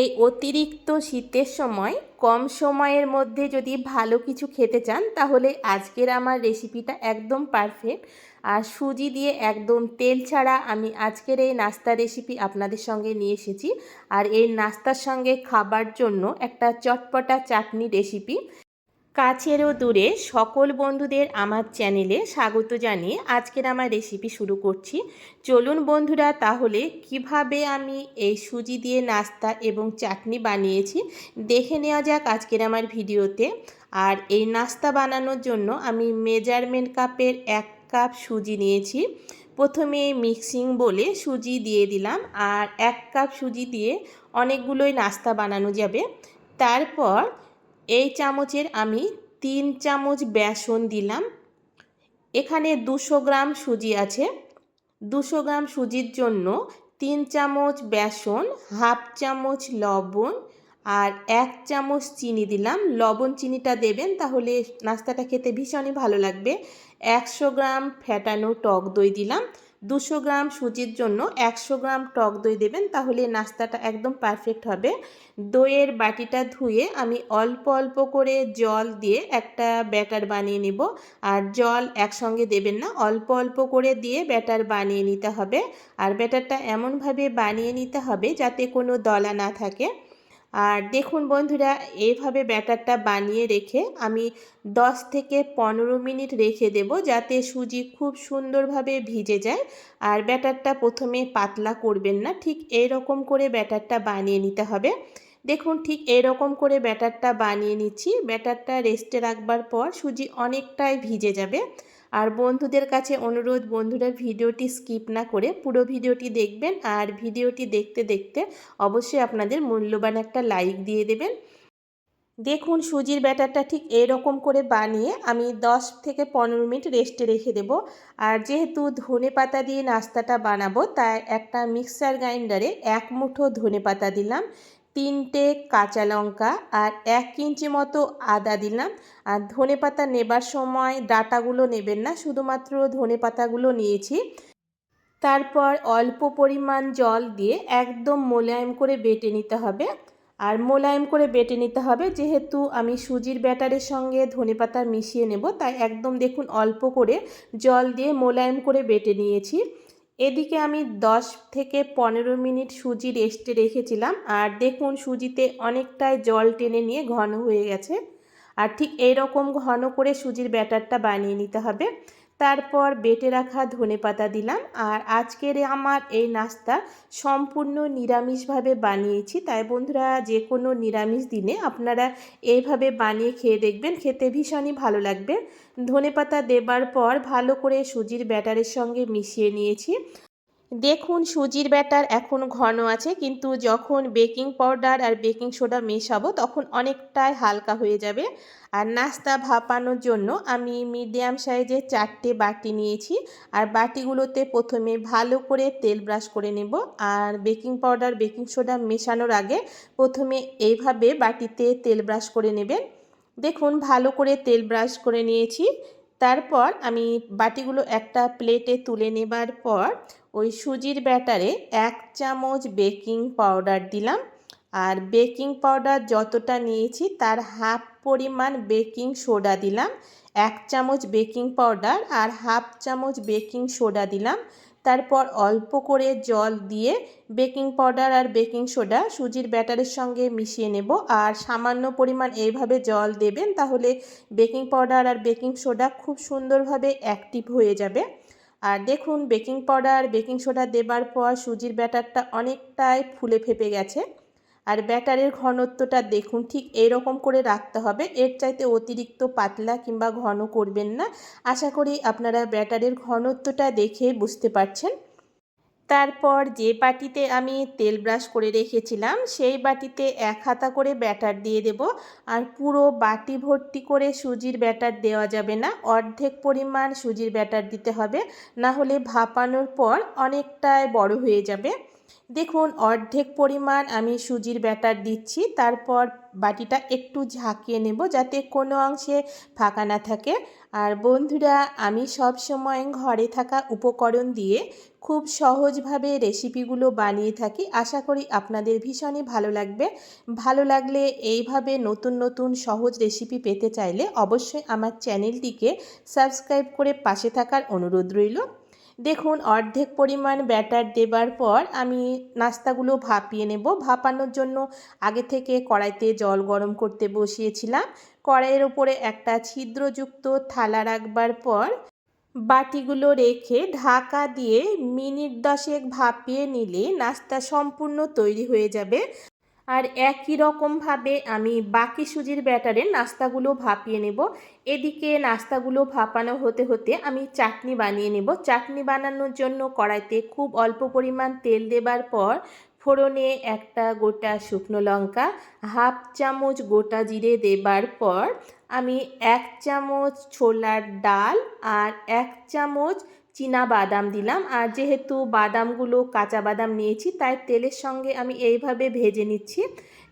এই অতিরিক্ত শীতের সময়, কম সময়ের মধ্যে যদি ভালো কিছু খেতে চান, তাহলে আজকের আমার রেসিপিটা একদম পারফেক্ট আর সুজি দিয়ে একদম তেল ছাড়া আমি আজকের এই নাস্তা রেসিপি আপনাদের সঙ্গে নিয়ে এসেছি। আর এই নাস্তার সঙ্গে খাবার জন্য একটা চটপটা চাটনি রেসিপি কাছেরও দূরে সকল বন্ধুদের আমার চ্যানেলে স্বাগত জানিয়ে আজকের আমার রেসিপি শুরু করছি। চলুন বন্ধুরা, তাহলে কীভাবে আমি এই সুজি দিয়ে নাস্তা এবং চাটনি বানিয়েছি দেখে নেওয়া যাক আজকের আমার ভিডিওতে। আর এই নাস্তা বানানোর জন্য আমি মেজারমেন্ট কাপের এক কাপ সুজি নিয়েছি। প্রথমে মিক্সিং বলে সুজি দিয়ে দিলাম আর এক কাপ সুজি দিয়ে অনেকগুলোই নাস্তা বানানো যাবে। তারপর এই চামচের আমি তিন চামচ বেসন দিলাম। এখানে দুশো গ্রাম সুজি আছে। দুশো গ্রাম সুজির জন্য তিন চামচ বেসন, হাফ চামচ লবণ আর এক চামচ চিনি দিলাম। লবণ চিনিটা দেবেন তাহলে নাস্তাটা খেতে ভীষণই ভালো লাগবে। একশো গ্রাম ফ্যাটানো টক দই দিলাম। দুশো গ্রাম সুজির জন্য একশো গ্রাম টক দই দেবেন, তাহলে নাস্তাটা একদম পারফেক্ট হবে। দইয়ের বাটিটা ধুয়ে আমি অল্প অল্প করে জল দিয়ে একটা ব্যাটার বানিয়ে নিব। আর জল একসঙ্গে দেবেন না, অল্প অল্প করে দিয়ে ব্যাটার বানিয়ে নিতে হবে। আর ব্যাটারটা এমনভাবে বানিয়ে নিতে হবে যাতে কোনো দলা না থাকে। আর দেখুন বন্ধুরা, এইভাবে ব্যাটারটা বানিয়ে রেখে আমি 10 থেকে পনেরো মিনিট রেখে দেব যাতে সুজি খুব সুন্দরভাবে ভিজে যায়। আর ব্যাটারটা প্রথমে পাতলা করবেন না, ঠিক এই রকম করে ব্যাটারটা বানিয়ে নিতে হবে। দেখুন, ঠিক এরকম করে ব্যাটারটা বানিয়ে নিচ্ছি। ব্যাটারটা রেস্টে রাখবার পর সুজি অনেকটাই ভিজে যাবে। আর বন্ধুদের কাছে অনুরোধ, বন্ধুরা ভিডিওটি স্কিপ না করে পুরো ভিডিওটি দেখবেন। আর ভিডিওটি দেখতে দেখতে অবশ্যই আপনাদের মূল্যবান একটা লাইক দিয়ে দেবেন। দেখুন, সুজির ব্যাটারটা ঠিক এরকম করে বানিয়ে আমি 10 থেকে পনেরো মিনিট রেস্টে রেখে দেব। আর যেহেতু ধনে পাতা দিয়ে নাস্তাটা বানাবো, তাই একটা মিক্সার গ্রাইন্ডারে এক মুঠো ধনে পাতা দিলাম। তিনটে কাঁচা লঙ্কা আর এক ইঞ্চি মতো আদা দিলাম। আর ধনে পাতা নেবার সময় ডাটাগুলো নেবেন না, শুধুমাত্র ধনে পাতাগুলো নিয়েছি। তারপর অল্প পরিমাণ জল দিয়ে একদম মোলায়েম করে বেটে নিতে হবে। আর মোলায়েম করে বেটে নিতে হবে, যেহেতু আমি সুজির ব্যাটারের সঙ্গে ধনে পাতা মিশিয়ে নেব, তাই একদম দেখুন অল্প করে জল দিয়ে মোলায়েম করে বেটে নিয়েছি। এদিকে আমি 10 থেকে পনেরো মিনিট সুজি রেস্টে রেখেছিলাম, আর দেখুন সুজিতে অনেকটাই জল টেনে নিয়ে ঘন হয়ে গেছে। আর ঠিক এইরকম ঘন করে সুজির ব্যাটারটা বানিয়ে নিতে হবে। তারপর বেটে রাখা ধনে পাতা দিলাম আর আজকের আমার এই নাস্তা সম্পূর্ণ নিরামিষভাবে বানিয়েছি। তাই বন্ধুরা যে কোনো নিরামিষ দিনে আপনারা এইভাবে বানিয়ে খেয়ে দেখবেন, খেতে ভীষণই ভালো লাগবে। ধনে পাতা দেবার পর ভালো করে সুজির ব্যাটারের সঙ্গে মিশিয়ে নিয়েছি। দেখুন, সুজির ব্যাটার এখন ঘন আছে, কিন্তু যখন বেকিং পাউডার আর বেকিং সোডা মেশাবো, তখন অনেকটাই হালকা হয়ে যাবে। আর নাস্তা ভাপানোর জন্য আমি মিডিয়াম সাইজের চারটে বাটি নিয়েছি, আর বাটিগুলোতে প্রথমে ভালো করে তেল ব্রাশ করে নেব। আর বেকিং পাউডার, বেকিং সোডা মেশানোর আগে প্রথমে এইভাবে বাটিতে তেল ব্রাশ করে নেবেন। দেখুন, ভালো করে তেল ব্রাশ করে নিয়েছি। তারপর আমি বাটিগুলো একটা প্লেটে তুলে নেবার পর ওই সুজির ব্যাটারে এক চামচ বেকিং পাউডার দিলাম। আর বেকিং পাউডার যতটা নিয়েছি তার হাফ পরিমাণ বেকিং সোডা দিলাম। এক চামচ বেকিং পাউডার আর হাফ চামচ বেকিং সোডা দিলাম। তারপর অল্প করে জল দিয়ে বেকিং পাউডার আর বেকিং সোডা সুজির ব্যাটারের সঙ্গে মিশিয়ে নেব। আর সামান্য পরিমাণ এইভাবে জল দেবেন তাহলে বেকিং পাউডার আর বেকিং সোডা খুব সুন্দরভাবে অ্যাক্টিভ হয়ে যাবে। আর দেখুন, বেকিং পাউডার, বেকিং সোডা দেবার পর সুজির ব্যাটারটা অনেকটাই ফুলে ফেপে গেছে। আর ব্যাটারের ঘনত্বটা দেখুন, ঠিক এরকম করে রাখতে হবে। এর চাইতে অতিরিক্ত পাতলা কিংবা ঘন করবেন না। আশা করি আপনারা ব্যাটারের ঘনত্বটা দেখে বুঝতে পারছেন। তারপর যে বাটিতে আমি তেল ব্রাশ করে রেখেছিলাম, সেই বাটিতে এক হাতা করে ব্যাটার দিয়ে দেব। আর পুরো বাটি ভর্তি করে সুজির ব্যাটার দেওয়া যাবে না। অর্ধেক পরিমাণ সুজির ব্যাটার দিতে হবে। না হলে ভাপানোর পর অনেকটাই বড় হয়ে যাবে। দেখুন, অর্ধেক পরিমাণ আমি সুজির ব্যাটার দিচ্ছি। তারপর বাটিটা একটু ঝাঁকিয়ে নেব যাতে কোনো অংশে ফাঁকা না থাকে। আর বন্ধুরা, আমি সব সময় ঘরে থাকা উপকরণ দিয়ে খুব সহজভাবে রেসিপিগুলো বানিয়ে থাকি। আশা করি আপনাদের ভীষণই ভালো লাগবে। ভালো লাগলে এইভাবে নতুন নতুন সহজ রেসিপি পেতে চাইলে অবশ্যই আমার চ্যানেলটিকে সাবস্ক্রাইব করে পাশে থাকার অনুরোধ রইল। দেখুন, অর্ধেক পরিমাণ ব্যাটার দেবার পর আমি নাস্তাগুলো ভাপিয়ে নেব। ভাপানোর জন্য আগে থেকে কড়াইতে জল গরম করতে বসিয়েছিলাম। কড়াইয়ের ওপরে একটা ছিদ্রযুক্ত থালা রাখবার পর বাটিগুলো রেখে ঢাকা দিয়ে মিনিট দশেক ভাপিয়ে নিলে নাস্তা সম্পূর্ণ তৈরি হয়ে যাবে। আর একই রকমভাবে আমি বাকি সুজির ব্যাটারে নাস্তাগুলো ভাপিয়ে নেব। এদিকে নাস্তাগুলো ভাপানো হতে হতে আমি চাটনি বানিয়ে নেব। চাটনি বানানোর জন্য কড়াইতে খুব অল্প পরিমাণ তেল দেবার পর ফোড়নে একটা গোটা শুকনো লঙ্কা, হাফ চামচ গোটা জিরে দেবার পর আমি এক চামচ ছোলার ডাল আর এক চামচ চীনা বাদাম দিলাম। আর যেহেতু বাদামগুলো কাঁচা বাদাম নিয়েছি, তাই তেলের সঙ্গে আমি এইভাবে ভেজে নিচ্ছি।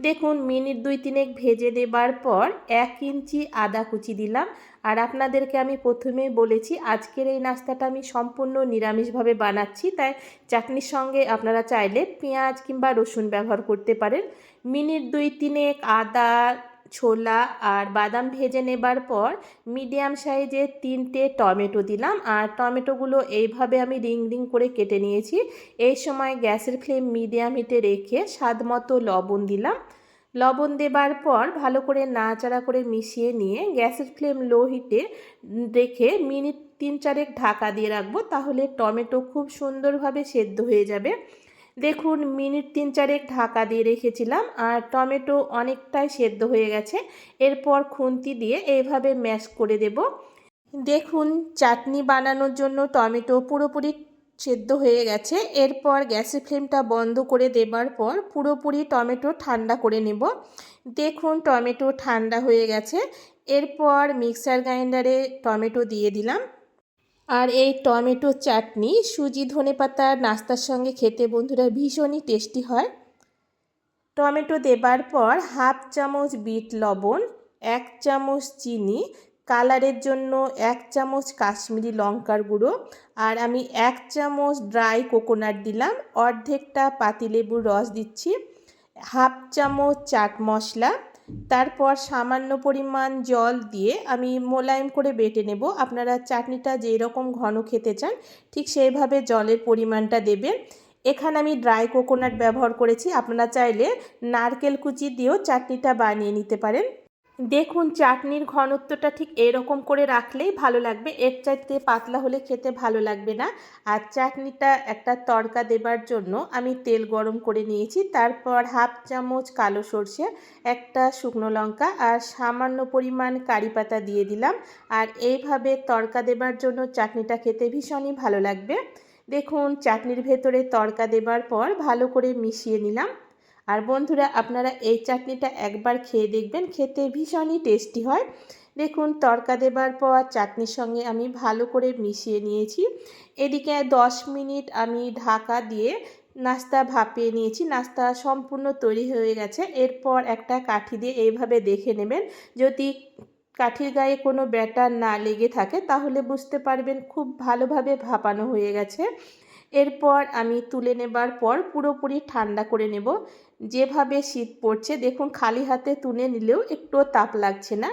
দেখুন, মিনিট দুই তিনেক ভেজে দেবার পর এক ইঞ্চি আদা কুচি দিলাম। আর আপনাদেরকে আমি প্রথমেই বলেছি, আজকের এই নাস্তাটা আমি সম্পূর্ণ নিরামিষভাবে বানাচ্ছি। তাই চাটনির সঙ্গে আপনারা চাইলে পেঁয়াজ কিংবা রসুন ব্যবহার করতে পারেন। মিনিট দুই তিনেক আদা ছোলা আর বাদাম ভেজে নেবার পর মিডিয়াম সাইজের তিনটে টমেটো দিলাম। আর টমেটোগুলো এইভাবে আমি রিং রিং করে কেটে নিয়েছি। এই সময় গ্যাসের ফ্লেম মিডিয়াম হিটে রেখে স্বাদ মতো লবণ দিলাম। লবণ দেবার পর ভালো করে নাড়াচাড়া করে মিশিয়ে নিয়ে গ্যাসের ফ্লেম লো হিটে রেখে মিনিট তিন চারেক ঢাকা দিয়ে রাখব। তাহলে টমেটো খুব সুন্দরভাবে সেদ্ধ হয়ে যাবে। দেখুন, মিনিট তিন চারেক ঢাকা দিয়ে রেখেছিলাম আর টমেটো অনেকটাই সেদ্ধ হয়ে গেছে। এরপর খুন্তি দিয়ে এইভাবে ম্যাশ করে দেব। দেখুন, চাটনি বানানোর জন্য টমেটো পুরোপুরি সেদ্ধ হয়ে গেছে। এরপর গ্যাসের ফ্লেমটা বন্ধ করে দেবার পর পুরোপুরি টমেটো ঠান্ডা করে নেব। দেখুন, টমেটো ঠান্ডা হয়ে গেছে। এরপর মিক্সার গ্রাইন্ডারে টমেটো দিয়ে দিলাম। আর এই টমেটো চাটনি, সুজি, ধনে পাতার নাস্তার সঙ্গে খেতে বন্ধুরা ভীষণই টেস্টি হয়। টমেটো দেবার পর হাফ চামচ বিট লবণ, এক চামচ চিনি, কালারের জন্য এক চামচ কাশ্মীরি লঙ্কার গুঁড়ো আর আমি এক চামচ ড্রাই কোকোনাট দিলাম। অর্ধেকটা পাতিলেবুর রস দিচ্ছি, হাফ চামচ চাট মশলা তারপর সামান্য পরিমাণ জল দিয়ে আমি মোলায়েম করে বেটে নেব। আপনারা চাটনিটা যেই রকম ঘন খেতে চান, ঠিক সেইভাবে জলের পরিমাণটা দেবেন। এখানে আমি ড্রাই কোকোনাট ব্যবহার করেছি। আপনারা চাইলে নারকেল কুচি দিয়েও চাটনিটা বানিয়ে নিতে পারেন। দেখুন, চাটনির ঘনত্বটা ঠিক এরকম করে রাখলেই ভালো লাগবে। এর চাইতে পাতলা হলে খেতে ভালো লাগবে না। আর চাটনিটা একটা তড়কা দেবার জন্য আমি তেল গরম করে নিয়েছি। তারপর হাফ চামচ কালো সর্ষে, একটা শুকনো লঙ্কা আর সামান্য পরিমাণ কারি পাতা দিয়ে দিলাম। আর এইভাবে তড়কা দেবার জন্য চাটনিটা খেতে ভীষণই ভালো লাগবে। দেখুন, চাটনির ভেতরে তড়কা দেবার পর ভালো করে মিশিয়ে নিলাম। আর বন্ধুরা, আপনারা এই চাটনিটা একবার খেয়ে দেখবেন, খেতে ভীষণই টেস্টি হয়। দেখুন তরকা দেবার পর চাটনির সঙ্গে আমি ভালো করে মিশিয়ে নিয়েছি। এদিকে দশ মিনিট আমি ঢাকা দিয়ে নাস্তা ভাপিয়ে নিয়েছি। নাস্তা সম্পূর্ণ তৈরি হয়ে গেছে। এরপর একটা কাঠি দিয়ে এইভাবে দেখে নেবেন। যদি কাঠির গায়ে কোনো ব্যাটার না লেগে থাকে, তাহলে বুঝতে পারবেন খুব ভালোভাবে ভাপানো হয়ে গেছে। এরপর আমি তুলে নেবার পর পুরোপুরি ঠান্ডা করে নেব। যেভাবে শীত পড়ছে, দেখুন খালি হাতে তুলে নিলেও একটুও তাপ লাগছে না।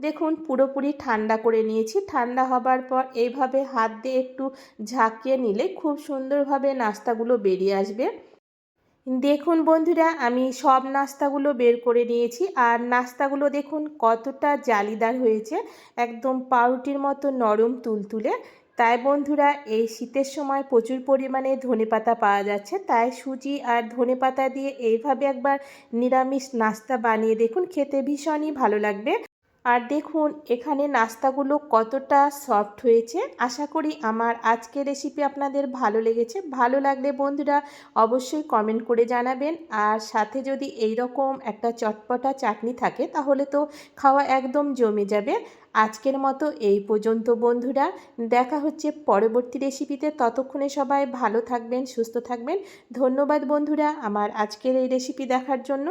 দেখুন পুরোপুরি ঠান্ডা করে নিয়েছি। ঠান্ডা হবার পর এইভাবে হাত দিয়ে একটু ঝাঁকিয়ে নিলে খুব সুন্দরভাবে নাস্তাগুলো বেরিয়ে আসবে। দেখুন বন্ধুরা, আমি সব নাস্তাগুলো বের করে নিয়েছি। আর নাস্তাগুলো দেখুন কতটা জালিদার হয়েছে। একদম পাউরুটির মতো নরম তুলতুলে। তাই বন্ধুরা, এই শীতের সময় প্রচুর পরিমাণে ধনেপাতা পাওয়া যাচ্ছে। তাই সুজি আর ধনেপাতা দিয়ে এইভাবে একবার নিরামিষ নাস্তা বানিয়ে দেখুন। খেতে ভীষণই ভালো লাগবে। আর দেখুন, এখানে নাস্তাগুলো কতটা সফট হয়েছে। আশা করি আমার আজকের রেসিপি আপনাদের ভালো লেগেছে। ভালো লাগলে বন্ধুরা অবশ্যই কমেন্ট করে জানাবেন। আর সাথে যদি এই রকম একটা চটপটা চাটনি থাকে, তাহলে তো খাওয়া একদম জমে যাবে। আজকের মতো এই পর্যন্ত বন্ধুরা। দেখা হচ্ছে পরবর্তী রেসিপিতে ততক্ষণে সবাই ভালো থাকবেন, সুস্থ থাকবেন। ধন্যবাদ বন্ধুরা আমার আজকের এই রেসিপি দেখার জন্য।